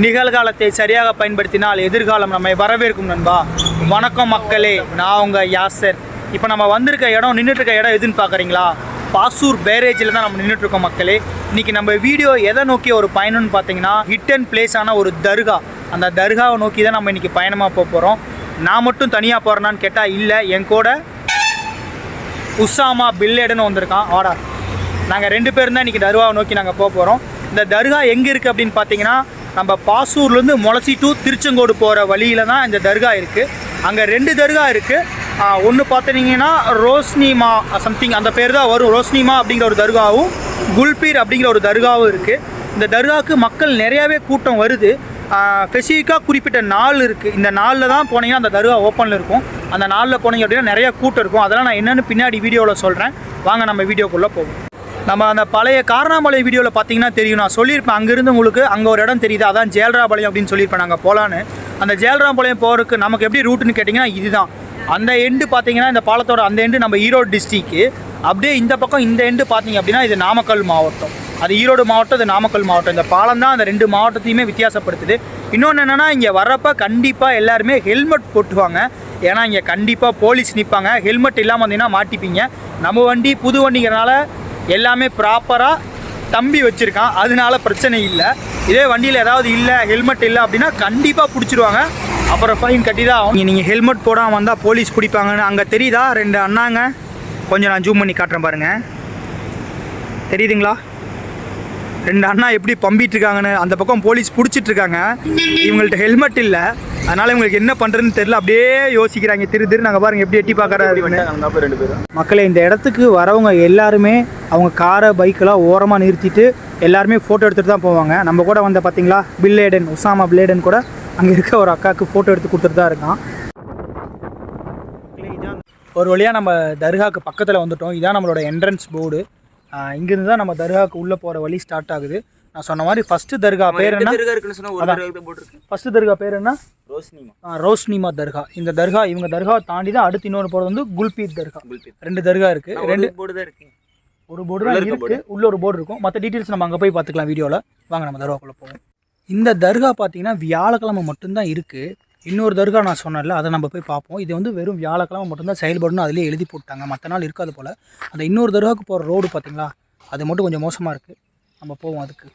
நிகழ்காலத்தை சரியாக பயன்படுத்தினால் எதிர்காலம் நம்மை வரவேற்கும் நண்பா. வணக்கம் மக்களே நான் உங்கள் யாசர். இப்போ நம்ம வந்திருக்க இடம் நின்றுட்டு இருக்க இடம் எதுன்னு பார்க்குறீங்களா பாசூர் பேரேஜில் தான் நம்ம நின்றுட்டு இருக்கோம் மக்களே. இன்னைக்கு நம்ம வீடியோ எதை நோக்கி ஒரு பயணம்னு பார்த்தீங்கன்னா ஹிட் அண்ட் பிளேஸான ஒரு தர்கா. அந்த தர்காவை நோக்கி தான் நம்ம இன்னைக்கு பயணமாக போக போகிறோம் நான் மட்டும் தனியாக போகிறேனான்னு கேட்டால் இல்லை என் கூட உஷாமா பில்லேடுன்னு வந்திருக்கான். ஆடா நாங்கள் ரெண்டு பேரும் தான் இன்றைக்கி தர்காவை நோக்கி நாங்கள் போக போகிறோம் இந்த தர்கா எங்கே இருக்குது அப்படின்னு பார்த்தீங்கன்னா நம்ம பாசூர்லேருந்து முளசி டூ திருச்செங்கோடு போகிற வழியில் தான் இந்த தர்கா இருக்குது அங்கே ரெண்டு தர்கா இருக்குது ஒன்று பார்த்தீங்கன்னா ரோஸ்னிமா சம்திங் அந்த பேர் தான் வரும். ரோஸ்னிமா அப்படிங்கிற ஒரு தர்காவும் குல்பீர் அப்படிங்கிற ஒரு தர்காவும் இருக்குது இந்த தர்காவுக்கு மக்கள் நிறையாவே கூட்டம் வருது. ஸ்பெசிஃபிக்காக குறிப்பிட்ட நாள் இருக்குது இந்த நாளில் தான் போனீங்கன்னா அந்த தர்கா ஓப்பனில் இருக்கும். அந்த நாளில் போனீங்க அப்படின்னா நிறைய கூட்டம் இருக்கும். அதெல்லாம் நான் என்னென்னு பின்னாடி வீடியோவில் சொல்கிறேன் வாங்க நம்ம வீடியோக்குள்ளே போவோம். நம்ம அந்த பழைய காரணாமலை வீடியோவில் பார்த்தீங்கன்னா தெரியும். நான் சொல்லியிருப்பேன் அங்கேருந்து உங்களுக்கு அங்கே ஒரு இடம் தெரியுது. அதான் ஜேல்ராபாளையம் அப்படின்னு சொல்லியிருப்பேன் நாங்கள் போகலான்னு அந்த ஜேல்ராபாளையம் போகிறதுக்கு நமக்கு எப்படி ரூட்டுன்னு கேட்டிங்கன்னா இதுதான். அந்த எண்டு பார்த்தீங்கன்னா இந்த பாலத்தோட அந்த எண்டு நம்ம ஈரோடு டிஸ்ட்ரிக்கு அப்படியே இந்த பக்கம் இந்த எண்டு பார்த்தீங்க அப்படின்னா இது நாமக்கல் மாவட்டம். அது ஈரோடு மாவட்டம் இது நாமக்கல் மாவட்டம். இந்த பாலம் தான் அந்த ரெண்டு மாவட்டத்தையுமே வித்தியாசப்படுத்துது. இன்னொன்று என்னென்னா இங்கே வரப்போ கண்டிப்பாக எல்லாருமே ஹெல்மெட் போட்டுவாங்க. ஏன்னா இங்கே கண்டிப்பாக போலீஸ் நிற்பாங்க ஹெல்மெட் இல்லாமல் வந்தீங்கன்னா மாட்டிப்பீங்க. நம்ம வண்டி புது வண்டிங்கிறனால எல்லாமே ப்ராப்பராக தம்பி வச்சுருக்கான். அதனால பிரச்சனை இல்லை. இதே வண்டியில் ஏதாவது இல்லை ஹெல்மெட் இல்லை அப்படின்னா கண்டிப்பாக பிடிச்சிருவாங்க. அப்புறம் ஃபைன் கட்டி தான் ஆகும் நீங்கள் ஹெல்மெட் போடாமல் வந்தால் போலீஸ் பிடிப்பாங்கன்னு அங்கே தெரியுதா? ரெண்டு அண்ணாங்க. கொஞ்சம் நான் ஜூம் பண்ணி காட்டுறேன் பாருங்கள் தெரியுதுங்களா? ரெண்டு அண்ணா எப்படி பம்பிட்டு இருக்காங்கன்னு அந்த பக்கம் போலீஸ் பிடிச்சிட்டு இருக்காங்க. இவங்கள்ட்ட ஹெல்மெட் இல்லை. அதனால இவங்களுக்கு என்ன பண்ணுறதுன்னு தெரியல. அப்படியே யோசிக்கிறாங்க. திரு திரு நாங்கள் பாருங்க எப்படி எட்டி பார்க்குறாரு ரெண்டு பேரும். மக்களே இந்த இடத்துக்கு வரவங்க எல்லாருமே அவங்க காரை பைக்கெல்லாம் ஓரமாக நிறுத்திட்டு எல்லாருமே ஃபோட்டோ எடுத்துகிட்டு தான் போவாங்க. நம்ம கூட வந்த பார்த்தீங்களா பில்லேடன் உசாமா பில்லேடன் கூட அங்கே இருக்க ஒரு அக்காவுக்கு ஃபோட்டோ எடுத்து கொடுத்துட்டு தான் இருக்கான். ஒரு வழியாக நம்ம தர்காவுக்கு பக்கத்தில் வந்துட்டோம். இதான் நம்மளோட என்ட்ரன்ஸ் போர்டு இங்கேருந்து தான் நம்ம தர்காவுக்கு உள்ளே போகிற வழி ஸ்டார்ட் ஆகுது. நான் சொன்ன மாதிரி ஃபஸ்ட்டு தர்கா பேர் என்ன? தர்கா இருக்குன்னு சொன்னா ஒரு அதான். தர்கா தர்கா பேர் என்ன? ரோஸ்னிமா ஆ, ரோஸ்னிமா தர்கா. இந்த தர்கா இவங்க தர்காவை தாண்டி தான் அடுத்து இன்னொரு போகிறது வந்து குல்பீர் தர்கா. ரெண்டு தர்கா இருக்குது ரெண்டு போர்டு தான் இருக்கு ஒரு போர்டு தான் உள்ள இருக்க இருக்கு. உள்ள ஒரு போர்டு இருக்கும். மற்ற டீட்டெயில்ஸ் நம்ம அங்கே போய் பார்த்துக்கலாம் வீடியோவில் வாங்க நம்ம தர்காக்குள்ளே போவோம். இந்த தர்கா பார்த்தீங்கன்னா வியாழக்கிழமை மட்டும்தான் இருக்குது இன்னொரு தர்கா நான் சொன்னேன்ல அதை நம்ம போய் பார்ப்போம். இது வந்து வெறும் வியாழக்கிழமை மட்டும்தான் செயல்படணும். அதிலே எழுதி போட்டாங்க. மற்ற நாள் இருக்காது போல். அந்த இன்னொரு தர்காவுக்கு போகிற ரோடு பார்த்தீங்களா அது மட்டும் கொஞ்சம் மோசமாக இருக்குது நம்ம போவோம் அதுக்கு.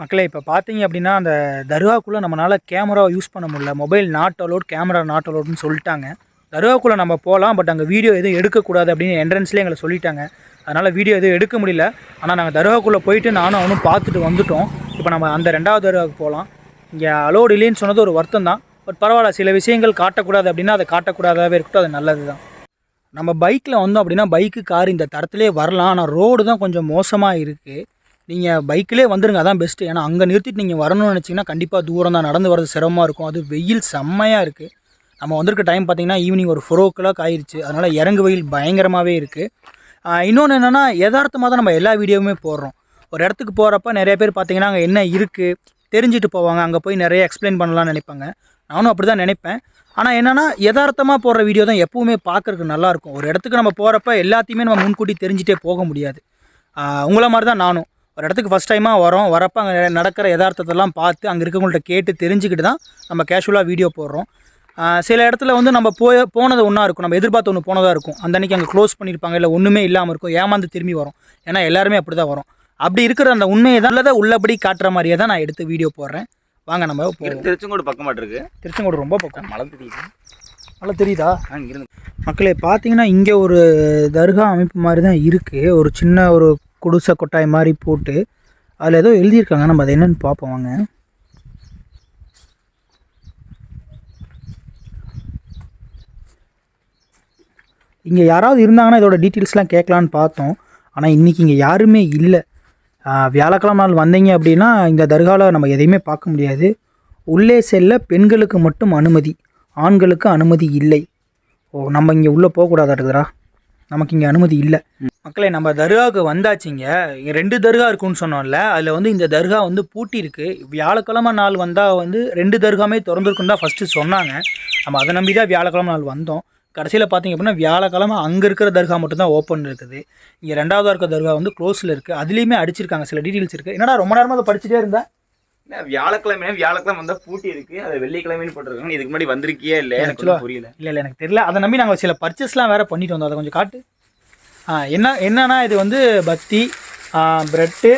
மக்களே இப்போ பார்த்தீங்க அப்படின்னா அந்த தர்காக்குள்ளே நம்மளால் கேமரா யூஸ் பண்ண முடியல. Mobile not allowed camera not அலோட்னு சொல்லிட்டாங்க. தர்காக்குள்ளே நம்ம போகலாம் பட் அங்கே வீடியோ எதுவும் எடுக்கக்கூடாது அப்படின்னு என்ட்ரன்ஸ்லேயே எங்களை சொல்லிட்டாங்க. அதனால் வீடியோ எதுவும் எடுக்க முடியல. ஆனால் நாங்கள் தர்காக்குள்ளே போயிட்டு நானும் அவனும் பார்த்துட்டு வந்துட்டோம். இப்போ நம்ம அந்த ரெண்டாவது தர்காவுக்கு போகலாம் இங்கே அலோடு இல்லைன்னு சொன்னது ஒரு வருத்தம் தான். பட் பரவாயில்ல சில விஷயங்கள் காட்டக்கூடாது அப்படின்னா அதை காட்டக்கூடாதாவே இருக்கட்டும் அது நல்லது தான் நம்ம பைக்கில் வந்தோம் அப்படின்னா பைக்கு கார் இந்த தரத்துலேயே வரலாம். ஆனால் ரோடு தான் கொஞ்சம் மோசமாக இருக்குது நீங்கள் பைக்கிலே வந்துடுங்க அதான் பெஸ்ட்டு ஏன்னா அங்கே நிறுத்திட்டு நீங்கள் வரணும்னு நினச்சிங்கன்னா கண்டிப்பாக தூரம் தான் நடந்து வரது சிரமமாக இருக்கும். அது வெயில் செம்மையாக இருக்குது நம்ம வந்திருக்க டைம் பார்த்தீங்கன்னா ஈவினிங் ஒரு ஃபோர் ஓ கிளாக் ஆயிடுச்சு அதனால் இறங்கு வெயில் பயங்கரமாகவே இருக்குது இன்னொன்று என்னென்னா யதார்த்தமாக தான் நம்ம எல்லா வீடியோவுமே போடுறோம். ஒரு இடத்துக்கு போகிறப்ப நிறைய பேர் பார்த்திங்கன்னா அங்கே என்ன இருக்குது தெரிஞ்சுட்டு போவாங்க. அங்கே போய் நிறைய எக்ஸ்பிளைன் பண்ணலாம்னு நினைப்பாங்க. நானும் அப்படி தான் நினைப்பேன். ஆனால் என்னென்னா யதார்த்தமாக போடுற வீடியோ தான் எப்போவுமே பார்க்குறதுக்கு நல்லாயிருக்கும் ஒரு இடத்துக்கு நம்ம போகிறப்ப எல்லாத்தையுமே நம்ம முன்கூட்டி தெரிஞ்சுட்டே போக முடியாது. உங்களை மாதிரி தான் நானும். ஒரு இடத்துக்கு ஃபஸ்ட் டைமாக வரோம். வரப்போ அங்கே நடக்கிற யதார்த்தத்தெல்லாம் பார்த்து அங்கே இருக்கவங்கள்ட்ட கேட்டு தெரிஞ்சுக்கிட்டு தான் நம்ம கேஷுவலாக வீடியோ போடுறோம். சில இடத்துல வந்து நம்ம போய் போனது ஒன்றா இருக்கும். நம்ம எதிர்பார்த்த ஒன்று போனதாக இருக்கும். அந்த அன்றைக்கி அங்கே க்ளோஸ் பண்ணியிருப்பாங்க இல்லை ஒன்றுமே இல்லாமல் இருக்கும். ஏமாந்து திரும்பி வரும். ஏன்னா எல்லாருமே அப்படி தான் வரும். அப்படி இருக்கிற அந்த உண்மையை தான் உள்ளதை உள்ளபடி காட்டுற மாதிரியே தான் நான் எடுத்து வீடியோ போடுறேன். வாங்க நம்ம திருச்செங்கோடு பக்கமாட்டு இருக்கு. திருச்செங்கோடு ரொம்ப பக்கம். மழை தெரியுது. நல்லா தெரியுதா? ஆ இங்கிருந்து மக்களே பார்த்தீங்கன்னா இங்கே ஒரு தர்கா அமைப்பு மாதிரி தான் இருக்குது ஒரு சின்ன ஒரு குடிசை கொட்டாய் மாதிரி போட்டு அதில் ஏதோ எழுதியிருக்காங்க. நம்ம அதை என்னென்னு பார்ப்போம். வாங்க. இங்கே யாராவது இருந்தாங்கன்னா இதோட டீட்டெயில்ஸ்லாம் கேட்கலான்னு பார்த்தோம். ஆனால் இன்றைக்கி இங்கே யாருமே இல்லை. வியாழக்கிழமை நாள் வந்தீங்க அப்படின்னா இந்த தர்காவில் நம்ம எதையுமே பார்க்க முடியாது. உள்ளே செல்ல பெண்களுக்கு மட்டும் அனுமதி ஆண்களுக்கு அனுமதி இல்லை. ஓ நம்ம இங்கே உள்ளே போகக்கூடாதாட்டுக்குறா நமக்கு இங்கே அனுமதி இல்லை. மக்களே நம்ம தர்காவுக்கு வந்தாச்சுங்க. இங்கே ரெண்டு தர்கா இருக்குன்னு சொன்னோம்ல அதில் வந்து இந்த தர்கா வந்து பூட்டி இருக்கு. வியாழக்கிழமை நாள் வந்தால் வந்து ரெண்டு தர்காமே திறந்துருக்குன்னு தான் ஃபஸ்ட்டு சொன்னாங்க. நம்ம அதை நம்பி தான் வியாழக்கிழமை நாள் வந்தோம். கடைசியில் பார்த்தீங்க அப்படின்னா வியாழக்கிழமை அங்கே இருக்கிற தர்கா மட்டும்தான் ஓப்பன் இருக்குது. இங்கே ரெண்டாவதாக இருக்க தர்கா வந்து க்ளோஸில் இருக்குது அதுலேயுமே அடிச்சிருக்காங்க சில டீட்டெயில்ஸ் இருக்குது என்னடா ரொம்ப நேரமாக அதை படிச்சுட்டே இருந்தேன் என்ன, வியாழக்கிழமை வியாழக்கிழமை வந்தா பூட்டி இருக்கு. அது வெள்ளிக்கிழமைன்னு போட்டிருக்காங்க. இதுக்கு முன்னாடி வந்திருக்கியே இல்ல எனக்கு புரியல. இல்லை இல்லை எனக்கு தெரியல. அதை நம்பி நாங்கள் சில பர்ச்சேஸ்லாம் வேறு பண்ணிட்டு வந்தோம். அதை கொஞ்சம் காட்டு. என்ன என்னன்னா இது வந்து பத்தி ப்ரெட்டு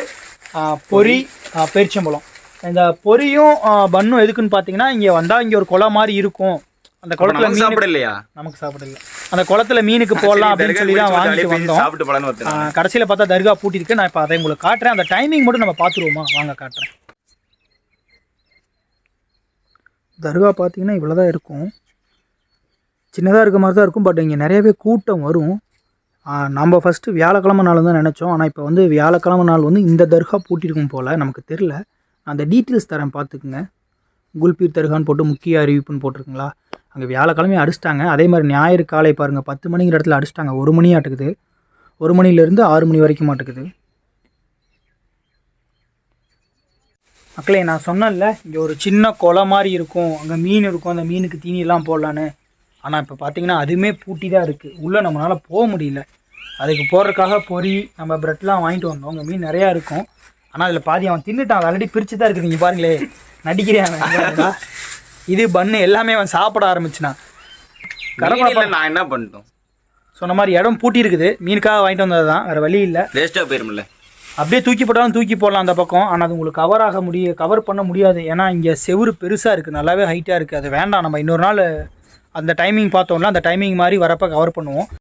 பொரி பேரிச்சம்பழம். இந்த பொரியும் பன்னும் எதுக்குன்னு பார்த்தீங்கன்னா இங்கே வந்தால் இங்கே ஒரு குளம் மாதிரி இருக்கும். அந்த குளத்துல மீன் சாப்பிட இல்லையா நமக்கு சாப்பிடல. அந்த குளத்துல மீனுக்கு போடலாம் அப்படின்னு சொல்லி தான் வாங்கிட்டு வந்தோம். கடைசியில் பார்த்தா தர்கா பூட்டிருக்கு. நான் இப்போ அதை உங்களுக்கு காட்டுறேன். அந்த டைமிங் மட்டும் நம்ம பார்த்துருவோமா? வாங்க காட்டுறேன். தர்கா பார்த்தீங்கன்னா இவ்வளோ தான் இருக்கும். சின்னதாக இருக்க மாதிரி தான் இருக்கும் பட் இங்கே நிறையவே கூட்டம் வரும். நம்ம ஃபஸ்ட்டு வியாழக்கிழமை நாள் தான் நினச்சோம். ஆனால் இப்போ வந்து வியாழக்கிழமை நாள் வந்து இந்த தர்கா பூட்டியிருக்கும் போல் நமக்கு தெரில அந்த டீட்டெயில்ஸ் தரேன் பார்த்துக்குங்க. குல்பீர் தர்கான்னு போட்டு முக்கிய அறிவிப்புன்னு போட்டிருக்குங்களா? அங்கே வியாழக்கிழமையும் அடிச்சிட்டாங்க. அதே மாதிரி ஞாயிறு காலை பாருங்கள் பத்து மணிங்கிற இடத்துல அடிச்சிட்டாங்க. ஒரு மணி ஆட்டுக்குது. ஒரு மணிலேருந்து ஆறு மணி வரைக்கும் மாட்டுக்குது மக்களே நான் சொன்னேன்ல இங்கே ஒரு சின்ன குளம் மாதிரி இருக்கும். அங்கே மீன் இருக்கும். அந்த மீனுக்கு தீனியெல்லாம் போடலான்னு. ஆனால் இப்போ பார்த்தீங்கன்னா அதுவுமே பூட்டி தான் இருக்குது உள்ளே நம்மளால் போக முடியல. அதுக்கு போடுறதுக்காக பொரி நம்ம ப்ரெட்லாம் வாங்கிட்டு வந்தோம். அங்கே மீன் நிறையா இருக்கும். ஆனால் அதில் பாதி அவன் தின்னுட்டான். ஆல்ரெடி பிரித்து தான் இருக்குது. நீங்கள் பாருங்களே. நடிக்கிறேன். இது பண்ணு எல்லாமே அவன் சாப்பிட ஆரம்பிச்சினான் கடமை நான் என்ன பண்ணிட்டோம்? சொன்ன மாதிரி இடம் பூட்டி இருக்குது. மீனுக்காக வாங்கிட்டு வந்தது தான் வேறு வழி இல்லை. வேஸ்டா போயிருமில்ல அப்படியே தூக்கி போட்டாலும் தூக்கி போடலாம் அந்த பக்கம். ஆனால் அது உங்களுக்கு கவர் ஆக முடிய கவர் பண்ண முடியாது. ஏன்னா இங்கே செவுரு பெருசாக இருக்குது நல்லாவே ஹைட்டாக இருக்குது அது வேண்டாம். நம்ம இன்னொரு நாள் அந்த டைமிங் பார்த்தோம்னா அந்த டைமிங் மாதிரி வரப்போ கவர் பண்ணுவோம்.